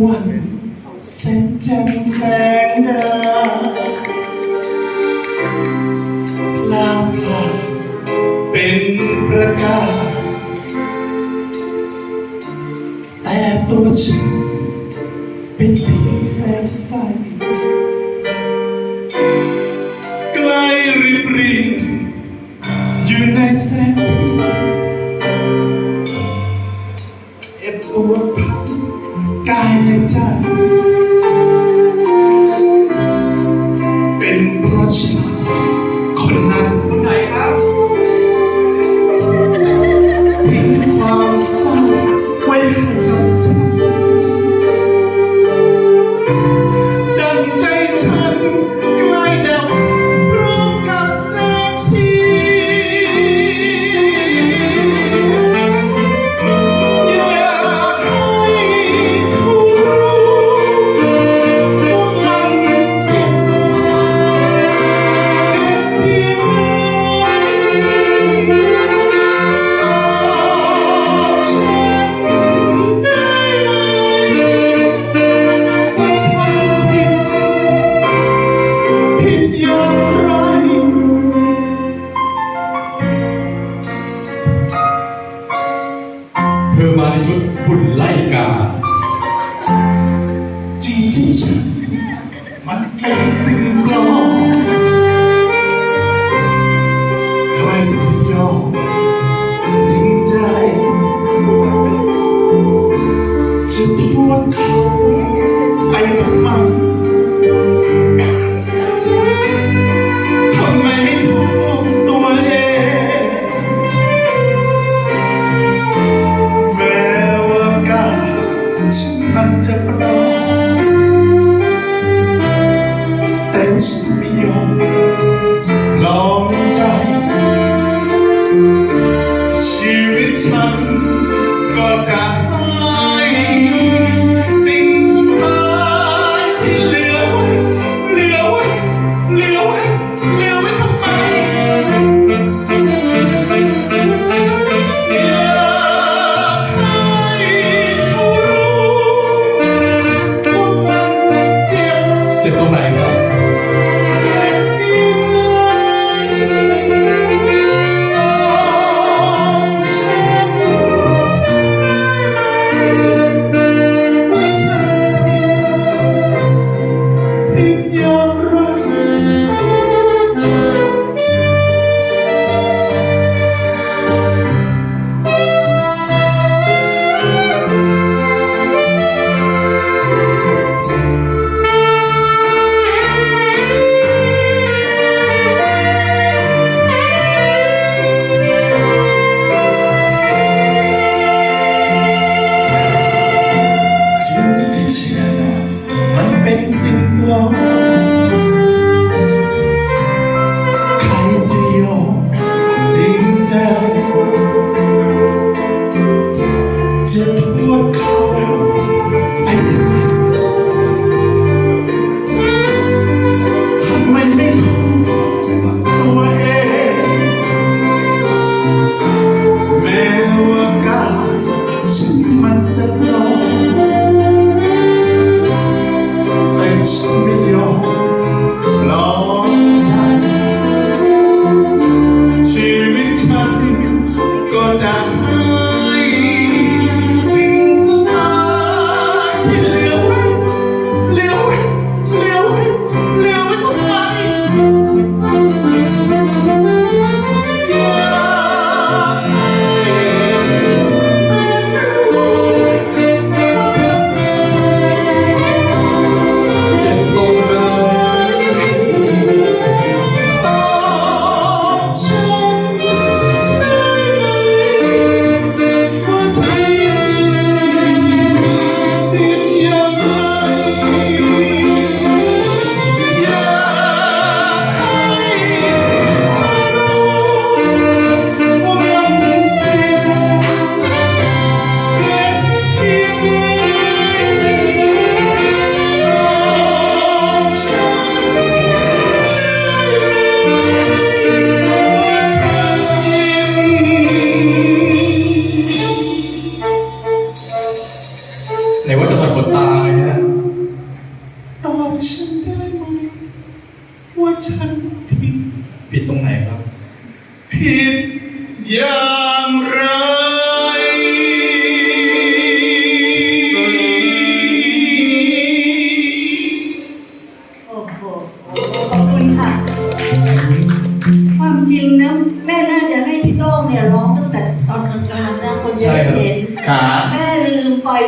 วันแสงจันทร์แสงดาวลามผ่านเป็นประกาศแต่ตัวฉันเป็นเพียงแสงไฟใกล้ริบริงอยู่ในแสงที่า สิ่งปลอมใครจะยอมจริงใจจะพูดเขาไป your time.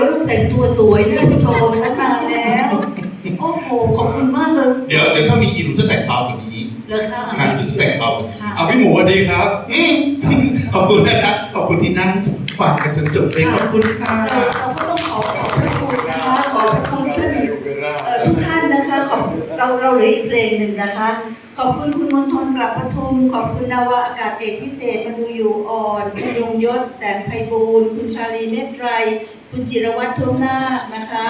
ว่าลูกแต่งตัวสวยน่าจะโชว์มาตั้งนานแล้ว โอ้โห ขอบคุณมากเลยเดี๋ยวเดี๋ยวถ้ามีอีกหนูจะแต่งเบากว่านี้เลยค่ะค่ะหนูจะแต่งเบากว่านี้ค่ะเอาพี่หมูสวัสดีครับอืมขอบคุณนะครับขอบคุณที่นั่งฟังกันจนจบเลยขอบคุณค่ะเราเราก็ต้องขอขอบพระคุณนะคะขอบพระคุณท่านเอ่อทุกท่านนะคะขอบเราเราเหลืออีกเพลงหนึ่งนะคะ ขอบคุณคุณมนทนกลับปทุม ขอบคุณนาวาอากาศเอกพิเศษมาดูอยู่อ่อนคุณยงยศแต่งไพบูลคุณชาลีเมตไตรคุณจิรวัตรทุ่วนาคนะคะ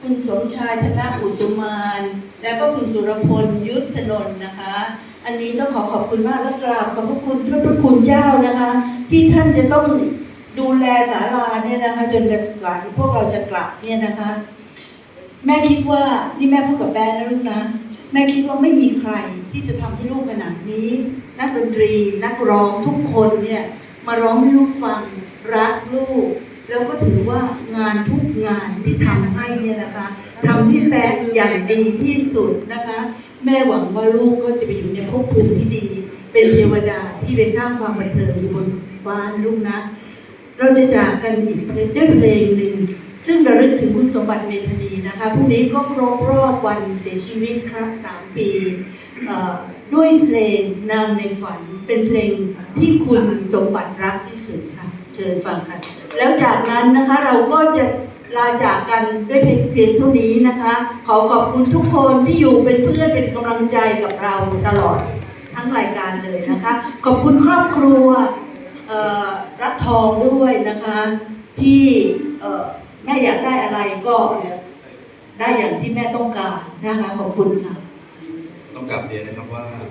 คุณสมชายธนอุสุมาน แล้วก็คุณสุรพลยุทธนนท์นะคะ อันนี้ต้องขอขอบคุณมากและกราบขอบพระคุณพระพระคุณเจ้านะคะ ที่ท่านจะต้องดูแลศาลาเนี่ยนะคะ จนกว่าพวกเราจะกลับเนี่ยนะคะ แม่คิดว่านี่แม่พูดกับแบนนะลูกนะ แม่คิดว่าไม่มีใคร ที่จะทำให้ลูกขนาดนี้ นักดนตรีนักร้องทุกคนเนี่ยมาร้องให้ลูกฟังรักลูก แล้วก็ถือว่างานทุกงานที่ทำให้เนี่ยนะคะทำให้แบนอย่างดีที่สุดนะคะ แม่หวังว่าลูกก็จะไปอยู่ในภพภูมิที่ดี เป็นเทวดาที่ไปสร้างความบันเทิงอยู่บนฟ้าลูกนะเราจะจากกันอีกด้วยเพลงหนึ่งซึ่งเราลึกถึงคุณสมบัติเมธานีนะคะพรุ่งนี้ก็ครบรอบวันเสียชีวิตครับสามปี ด้วยเพลงนางในฝันเป็นเพลงที่คุณสมบัติรักที่สุดค่ะ เชิญฟังกันแล้วจากนั้นนะคะเราก็จะลาจากกันด้วยเพลงเพียงเท่านี้นะคะ ขอขอบคุณทุกคนที่อยู่เป็นเพื่อนเป็นกำลังใจกับเราตลอดทั้งรายการเลยนะคะ ขอบคุณครอบครัวรักทองด้วยนะคะ ที่แม่อยากได้อะไรก็ได้อย่างที่แม่ต้องการนะคะขอบคุณค่ะ ต้องกลับเรียนนะครับว่ามัน